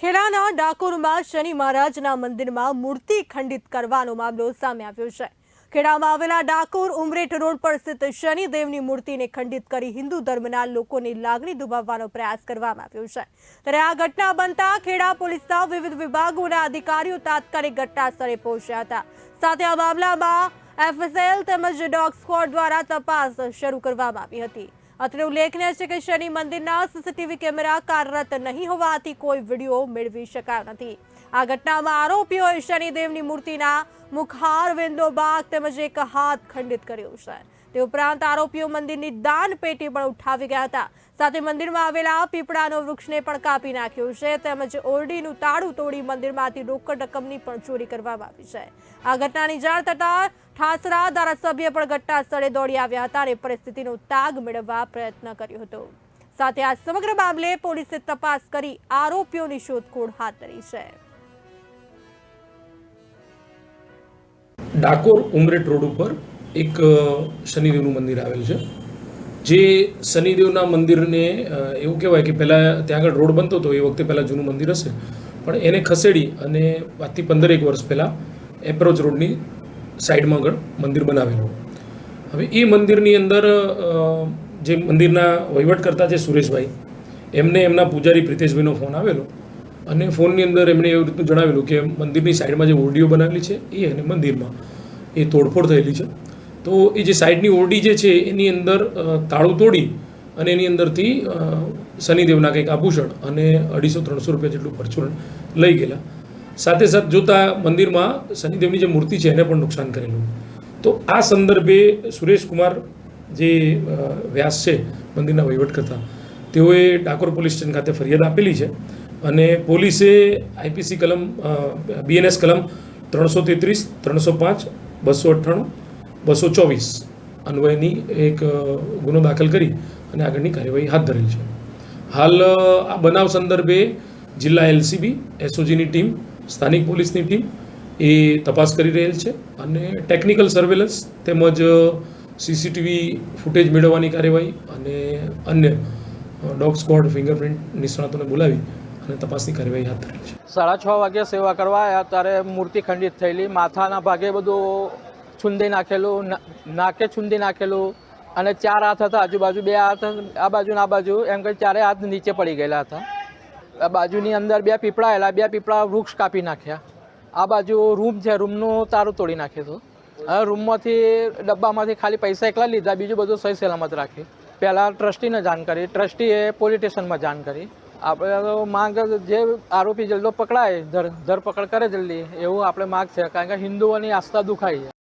ખેડાના ડાકોરમાં શનિ મહારાજના મંદિરમાં મૂર્તિ ખંડિત કરવાનો મામલો સામે આવ્યો છે. ખેડામાં આવેલા ડાકોર ઉમરેઠ રોડ પર સ્થિત શનિદેવની મૂર્તિને ખંડિત કરી હિન્દુ ધર્મના લોકોની લાગણી દુભાવવાનો પ્રયાસ કરવામાં આવ્યો છે. ત્યારે આ ઘટના બનતા ખેડા પોલીસના વિવિધ વિભાગોના અધિકારીઓ તાત્કાલિક ઘટના સ્થળે પહોંચ્યા હતા. સાથે આ મામલામાં એફએસએલ તેમજ ડોગ સ્ક્વોડ દ્વારા તપાસ શરૂ કરવામાં આવી હતી. અત્રે ઉલ્લેખનીય છે કે શનિ મંદિરના સીસીટીવી કેમેરા કાર્યરત નહીં હોવાથી કોઈ વીડિયો મેળવી શકાયો નથી. આ ઘટનામાં આરોપીઓએ શનિદેવની મૂર્તિના મુખાર વિંદો બાગ તેમજ એક હાથ ખંડિત કર્યો છે. તે ઉપરાંત આરોપીઓ મંદિરની દાન પેટી પણ ઉઠાવી ગયા હતા. સાથે મંદિરમાં આવેલા પીપળાનો વૃક્ષને પણ કાપી નાખ્યો છે. તેમજ ઓરડીનું તાળું તોડી મંદિરમાંથી રોકડ રકમની પણ ચોરી કરવામાં આવી છે. આ ઘટનાની જાણ થતાં ઠાસરા ધારાસભ્ય પણ ઘટના સ્થળે દોડી આવ્યા હતા અને પરિસ્થિતિનો તાગ મેળવવા પ્રયત્ન કર્યો હતો. સાથે આ સમગ્ર મામલે પોલીસે તપાસ કરી આરોપીઓની શોધખોળ હાથ ધરી છે. ડાકોર ઉમરેટ રોડ ઉપર એક શનિદેવનું મંદિર આવેલ છે. જે શનિદેવના મંદિરને એવું કહેવાય કે પહેલાં ત્યાં આગળ રોડ બનતો હતો, એ વખતે પહેલાં જૂનું મંદિર હશે. પણ એને ખસેડી અને આજથી પંદર એક વર્ષ પહેલાં એપ્રોચ રોડની સાઈડમાં આગળ મંદિર બનાવેલું. હવે એ મંદિરની અંદર જે મંદિરના વહીવટ કરતા છે સુરેશભાઈ, એમને એમના પૂજારી પ્રિતેશભાઈનો ફોન આવેલો અને ફોનની અંદર એમણે એવું રીતનું જણાવેલું કે મંદિરની સાઈડમાં જે ઓરડીઓ બનાવેલી છે, એ અને મંદિરમાં. એ તોડફોડ થયેલી છે. તો એ જે સાઈડની ઓરડી જે છે, એની અંદર તાળું તોડી અને એની અંદરથી શનિદેવના કંઈક આભૂષણ અને અઢીસો ત્રણસો રૂપિયા જેટલું પરચુરણ લઈ ગયેલા. સાથે સાથે જોતા મંદિરમાં શનિદેવની જે મૂર્તિ છે, એને પણ નુકસાન કરેલું. તો આ સંદર્ભે સુરેશકુમાર જે વ્યાસ છે, મંદિરના વહીવટ કરતા તેઓએ ડાકોર પોલીસ સ્ટેશન ખાતે ફરિયાદ આપેલી છે અને પોલીસે આઈપીસી કલમ બીએનએસ કલમ ત્રણસો તેત્રીસ, ત્રણસો પાંચ, બસો અઠ્ઠાણું બસો ચોવીસ અન્વયની એક ગુનો દાખલ કરી અને આગળની કાર્યવાહી હાથ ધરેલ છે. હાલ આ બનાવ સંદર્ભે જિલ્લા એલસીબી, એસઓજીની ટીમ, સ્થાનિક પોલીસની ટીમ એ તપાસ કરી રહેલ છે અને ટેકનિકલ સર્વેલન્સ તેમજ સીસીટીવી ફૂટેજ મેળવવાની કાર્યવાહી અને અન્ય ડોગ સ્કોડ ફિંગરપ્રિન્ટ નિષ્ણાતોને બોલાવી અને તપાસની કાર્યવાહી હાથ ધરેલ છે. સાડા છ વાગે સેવા કરવા ત્યારે મૂર્તિ ખંડિત થયેલી. માથાના ભાગે બધું છુંદી નાખેલું નાકે છુંદી નાખેલું અને ચાર હાથ હતા આજુબાજુ, બે હાથ આ બાજુ ને આ બાજુ, એમ કરી ચારે હાથ નીચે પડી ગયેલા હતા. આ બાજુની અંદર બે પીપળા આવેલા બે પીપળા વૃક્ષ કાપી નાખ્યા. આ બાજુ રૂમ છે, રૂમનું તારું તોડી નાખ્યું હતું હવે રૂમમાંથી, ડબ્બામાંથી ખાલી પૈસા એકલા લીધા, બીજું બધું સહી સલામત રાખ્યું પહેલાં ટ્રસ્ટીને જાણ કરી, ટ્રસ્ટીએ પોલીસ સ્ટેશનમાં જાણ કરી. આપણે તો માંગ જે આરોપી જલ્દો પકડાય, ધર, ધરપકડ કરે જલ્દી, એવું આપણે માગ છે, કારણ કે હિન્દુઓની આસ્થા દુખાય છે.